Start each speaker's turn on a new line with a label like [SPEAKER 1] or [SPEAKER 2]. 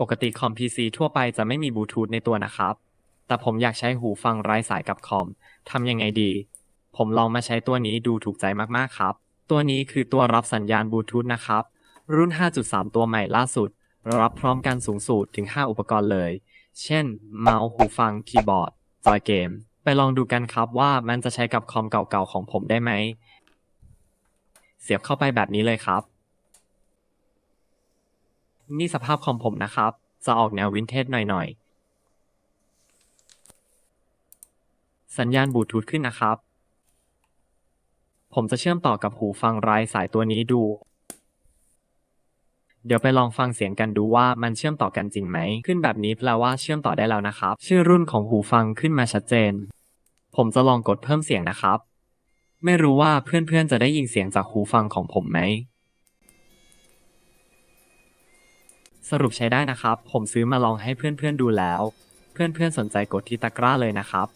[SPEAKER 1] ปกติคอม PC ทั่วไปจะไม่มีบลูทูธในตัวนะครับ แต่ผมอยากใช้หูฟังไร้สายกับคอม ทำยังไงดี ผมลองมาใช้ตัวนี้ดูถูกใจมากๆครับ ตัวนี้คือตัวรับสัญญาณบลูทูธนะครับ รุ่น 5.3 ตัวใหม่ล่าสุด รับพร้อมกันสูงสุดถึง 5 อุปกรณ์เลย เช่น เมาส์หูฟัง คีย์บอร์ด จอยเกม ไปลองดูกันครับว่ามันจะใช้กับคอมเก่าๆของผมได้ไหม เสียบเข้าไปแบบนี้เลยครับ นี่สภาพคอมผมนะครับ จะออกแนววินเทจหน่อยๆ สัญญาณบลูทูธขึ้นนะครับ ผมจะเชื่อมต่อกับหูฟังไร้สายตัวนี้ดู เดี๋ยวไปลองฟังเสียงกันดูว่ามันเชื่อมต่อกันจริงไหม ขึ้นแบบนี้แปลว่าเชื่อมต่อได้แล้วนะครับ ชื่อรุ่นของหูฟังขึ้นมาชัดเจน ผมจะลองกดเพิ่มเสียงนะครับ ไม่รู้ว่าเพื่อนๆจะได้ยินเสียงจากหูฟังของผมไหม สรุปใช้ได้นะครับ ผมซื้อมาลองให้เพื่อนๆดูแล้ว เพื่อนๆสนใจกดที่ตะกร้าเลยนะครับ